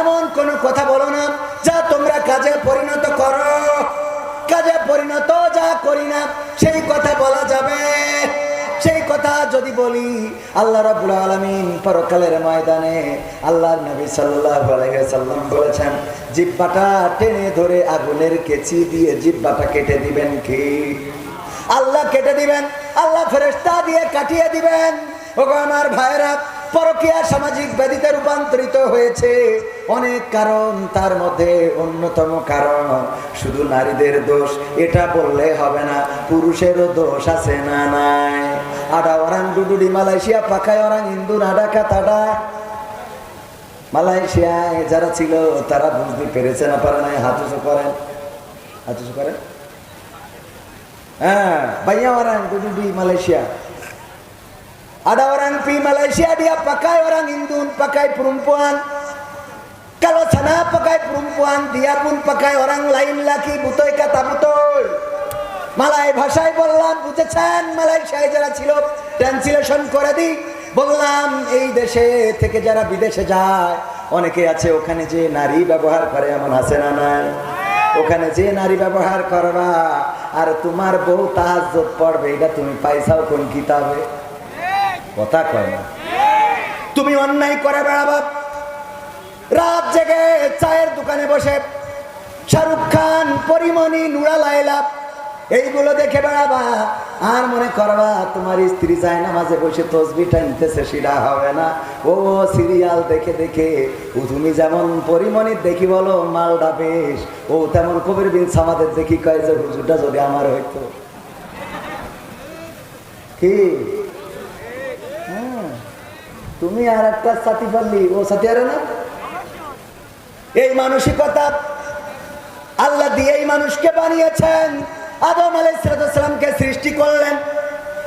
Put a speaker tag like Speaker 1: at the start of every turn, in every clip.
Speaker 1: এমন কোন কথা বলো না যা তোমরা কাজে পরিণত করো। কাজে পরিণত যা করি না, সেই কথা বলা যাবে। সেই কথা যদি বলি, আল্লাহ রাব্বুল আলামিন পরকালের ময়দানে আল্লাহর নবী সাল্লাম বলেছেন জিহ্বাটা টেনে ধরে আগুনের কেচি দিয়ে জিব্বাটা কেটে দিবেন কি? আল্লাহ কেটে দিবেন। আল্লাহ ফেরেশতা দিয়ে কাটিয়ে দিবেন। ওগো আমার ভাইরা পরকীয়া সামাজিক ব্যাধিতে রূপান্তরিত হয়েছে অনেক কারণ, তার মধ্যে অন্যতম কারণ, শুধু নারীদের দোষ, এটা বললে হবে না, পুরুষেরও দোষ আছে না নাই। আডা ওরাং ডুডুডি, মালয়েশিয়া, পাখায় ওরাং ইন্দু নাডা কাতাডা। মালয়েশিয়ায় যারা ছিল, তারা বুঝতে পেরেছে না, পারে নাই, হাত উঁচু করেন। হাত উঁচু করেন হ্যাঁ ভাইয়া ওরাং ডুডুডি Malaysia ada orang pi Malaysia dia pakai orang Indun pakai perempuan kalau sana pakai perempuan dia pun pakai orang lain lagi butoy kata butoy Malay ভাষায় বললাম বুঝেছেন মালয়েশিয়ায় যারা ছিল ট্রান্সলেশন করে দিই বললাম এই দেশে থেকে যারা বিদেশে যায় অনেকে আছে ওখানে যে নারী ব্যবহার করে এমন আছে না নাই ওখানে যে নারী ব্যবহার করবা, আর তোমার বউ তাহাজ পড়বে, এটা তুমি পাইছাও কোন কিতাবে? কথা কয় না। তুমি অন্যায় করে বেড়াবা। রাত জেগে চায়ের দোকানে বসে শাহরুখ খান, পরিমণি, নুরা লাইলা এইগুলো দেখে বেড়াবা। আর মনে করবা, তোমার স্ত্রী চায় না মাঝে বসে তসবি টানতেছে সেটা হবে না। ও সিরিয়াল দেখে দেখে, ও তুমি যেমন পরিমণির দেখি বলো মালটা বেশ। ও তেমন কবির বিন সামাদের দেখি কয় যে, হুজুরটা যদি আমার হইতো। কি। তুমি আর একটা সাথী পারলি, ও সাথী আরে না? এই মানসিকতা, আল্লাহ দিয়ে এই মানুষকে বানিয়েছেন। আদম আলাইসালামকে সৃষ্টি করলেন।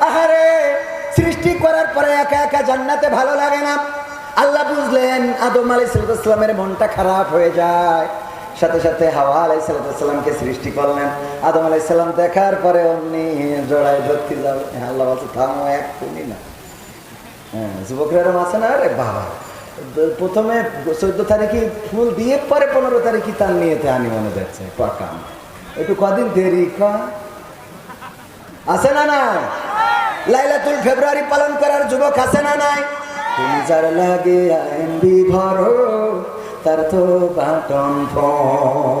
Speaker 1: আহারে, সৃষ্টি করার পরে একা একা জান্নাতে ভালো লাগে না। আল্লাহ বুঝলেন আদম আলাইসালামের মনটা খারাপ হয়ে যায়। সাথে সাথে হাওয়া আলাইসালামকে সৃষ্টি করলেন। আদম আলাইসাল্লাম দেখার পরে অমনি জড়াই ধরতে যাবে। আল্লাহ বলছে, থামো এক তুমি না। হ্যাঁ যুবকরা আছে না? আরে বাবা। প্রথমে চোদ্দ তারিখে ফুল দিয়ে পরে পনেরো তারিখে তার নিয়েতে আনি মনে যাচ্ছে, পাকাম। একটু কদিন দেরি আছে না না লাইলাতুল ফেব্রুয়ারি পালন করার যুবক আছে না নাই? তুমি যার লাগে আইন বিভর তার তো বাটন ফোন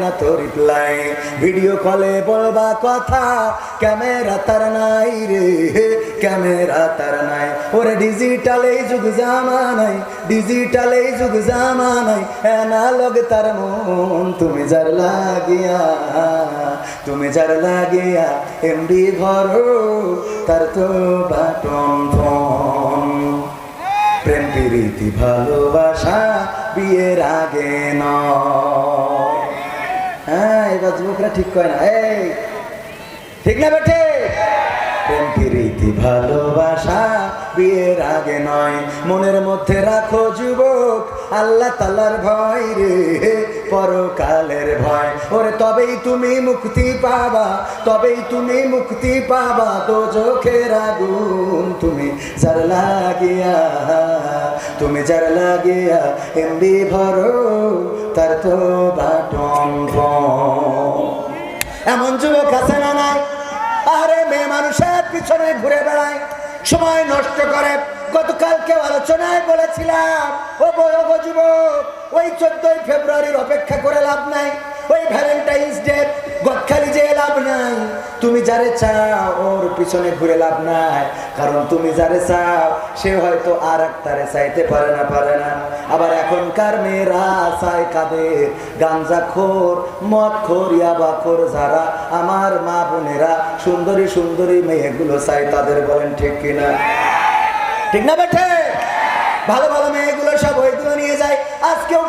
Speaker 1: না তো রিপ্লাই ভিডিও কলে বলবা কথা ক্যামেরা তার নাই রে। ক্যামেরা তার নাই। ওরে ডিজিটাল এই যুগ জামা নাই ডিজিটাল এই যুগ জামা নাই অ্যানালগ তার মন তুমি যার লাগিয়া, তুমি যার লাগিয়া এমডি ভরো তার তো বাটন প্রেম, প্রীতি, ভালোবাসা বিয়ের আগে নয়। এবার যুবকরা ঠিক কয় না। এই, ঠিক না বেঠে? ভালোবাসা বিয়ের আগে নয়। মনের মধ্যে রাখো যুবক, আল্লাহ তালার ভয় রে, পরকালের ভয়। ওরে, তবেই তুমি মুক্তি পাবা, তবেই তুমি মুক্তি পাবা। তো চোখের আগুন তুমি যার লাগিয়া, তুমি যার লাগিয়া এমবি ভরো, তার তো বাটন ফোন। এমন যুবক আছে না নাই? আরে মেয়ে মানুষের পিছনে ঘুরে বেড়ায়, সময় নষ্ট করে। গতকালকে আলোচনায় বলেছিলাম ও বয়োগ যুবক, ওই চোদ্দই ফেব্রুয়ারির অপেক্ষা করে লাভ নাই। ওই ভ্যালেন্টাইন্স ডে গদখালি যে লাভ নাই। তুমি যারে চাও, ওর পিছনে ঘুরে লাভ নাই। কারণ তুমি যারে চাও, সে হয়তো আর একটারে চাইতে পারে না পারে না। আবার এখনকার মেয়েরা চায় কাদের? গাঞ্জা খোর মদ খোর ইয়াবা খোর যারা আমার মা বোনেরা সুন্দরী সুন্দরী মেয়েগুলো চাই তাদের বলেন ঠিক কিনা ঠিক না বেঠে? ভালো ভালো মেয়েগুলো সব ওইগুলো নিয়ে যায়। আজকেও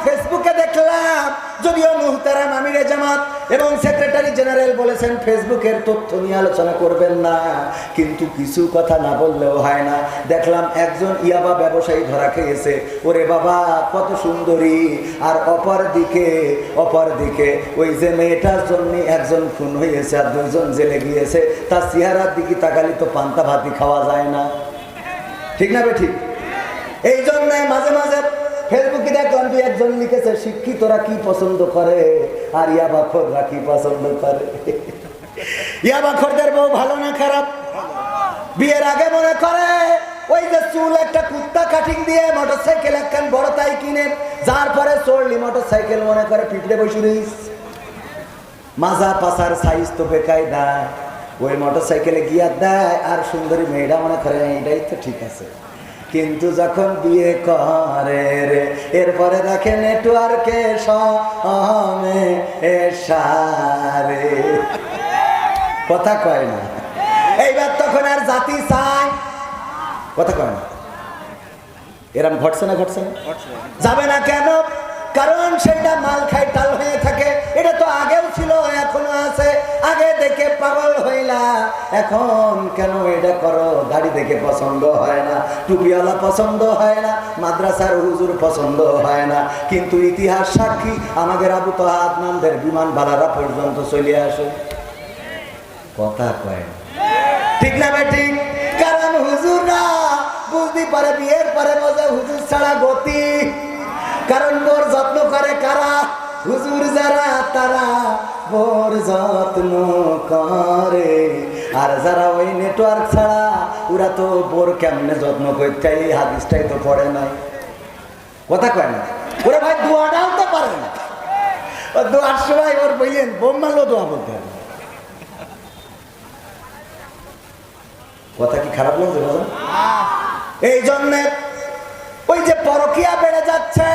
Speaker 1: মুহতারাম আমিরে জামাত এবং সেক্রেটারি জেনারেল বলেছেন, ফেসবুকের তথ্য নিয়ে আলোচনা করবেন না। কিন্তু কিছু কথা না বললেও হয় না। দেখলাম একজন ইয়াবা ব্যবসায়ী ধরা খেয়েছে। ওরে বাবা, কত সুন্দরী। আর অপর দিকে অপর দিকে, ওই যে মেয়েটার জন্য একজন খুন হয়েছে আর দুইজন জেলে গিয়েছে। তার চেহারার দিকে তাকালি তো পান্তা ভাতি খাওয়া যায় না। ঠিক না বে ঠিক? এই জন্য মাঝে মাঝে ফেসবুকে দেখলাম দুই একজন লিখেছে, শিক্ষিতরা কি পছন্দ করে? আর ইয়াবাখররা কি পছন্দ করে? ইয়াবাখরদের বউ ভালো না খারাপ? বিয়ের আগে মনে করে, ওই যে চুল একটা কুত্তা কাটিং দিয়ে মোটর সাইকেল একখান বড় তাই কিনে, যার পরে চড়লি মোটর সাইকেল মনে করে পিঠে বসে রইস। মাজা পাশার সাইজ তো বেকাই দেয়। ওই মোটর সাইকেলে গিয়া দেয়, আর সুন্দরী মেয়েটা মনে করে এটাই তো ঠিক আছে। কিন্তু যখন বিয়ে করে রে এরপরে দেখে নেটওয়ার্কে সমে এসারে। কথা কয় না। এইবার তখন আর জাতি চায়। কথা কয় না। এরম ঘটছে না ঘটছে না? যাবে না কেন? কারণ সেটা মাল খাই টাল হয়ে থাকে। এটা তো আগেও ছিল, এখনও আছে। আগে দেখে পাগল হইলা। এখন কেন এটা করো? গাড়ি দেখে পছন্দ হয় না, টুপিওয়ালা পছন্দ হয় না, মাদ্রাসার হুজুর পছন্দ হয় না। কিন্তু ইতিহাস সাক্ষী, আমাদের আবু তো আদনানদের বিমান ভাড়ারা পর্যন্ত চলে আসে। কথা কয় ঠিক না ভাই ঠিক কারণ হুজুররা বুঝতে পারে, বিয়ের পরে বোঝে হুজুর ছাড়া গতি। কারণ বোর যত্ন করে কারা? হুজুর যারা তারা বোর যত্ন করে। আর যারা ওই নেটওয়ার্ক ছাড়া ওরা তো বোর কেমনে যত্ন করতে এই হাদিসটাই তো পড়ে নাই। কথা কয় না? ওরা ভাই দোয়াটাও তো পারে না। ও দোয়ার সময় ওর বললেন বোম মারলেও দোয়া বলতে হবে। কথা কি খারাপ লাগছে এই জন্যে ওই যে পরকিয়া বেড়ে যাচ্ছে।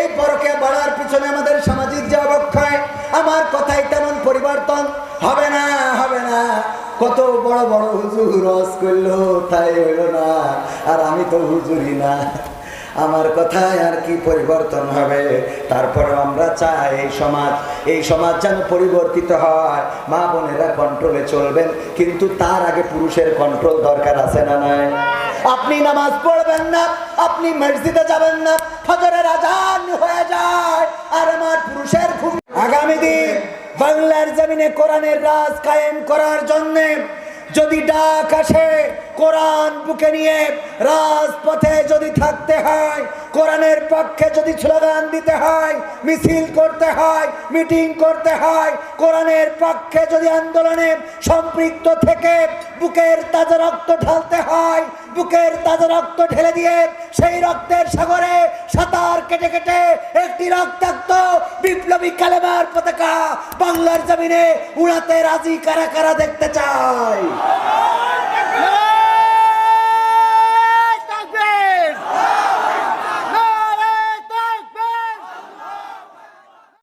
Speaker 1: এই পরকিয়া বাড়ার পিছনে আমাদের সামাজিক যে অবক্ষয়, আমার কথাই তেমন পরিবর্তন হবে না হবে না। কত বড় বড় হুজুর রস করল, তাই হইল না। আর আমি তো হুজুরি না। আমার কথায় আর কি পরিবর্তন হবে? তারপরে আমরা চাই এই সমাজ এই সমাজ যেন পরিবর্তিত হয়। মা বোনেরা কন্ট্রোলে চলবেন, কিন্তু তার আগে পুরুষের কন্ট্রোল দরকার আছে না নাই? আপনি নামাজ পড়বেন না, আপনি মসজিদে যাবেন না, ফজরের আজান হয়ে যায় আর আমার পুরুষের ঘুম। আগামী দিন বাংলার জমিনে কোরআনের রাজ কায়েম করার জন্যে যদি ডাক আসে কোরআন বুকে নিয়ে রাজপথে যদি থাকতে হয়, কোরআনের পক্ষে যদি স্লোগান দিতে হয়, মিছিল করতে হয়, মিটিং করতে হয়, কোরআনের পক্ষে যদি আন্দোলনে সম্পৃক্ত থেকে বুকের তাজা রক্ত ঢালতে হয়, বুকের তাজা রক্ত ঢেলে দিয়ে সেই রক্তের সাগরে সাঁতার কেটে কেটে একটি রক্তাক্ত বিপ্লবী কালেমার পতাকা বাংলার জমিনে উড়াতে রাজি কারা কারা দেখতে চায়?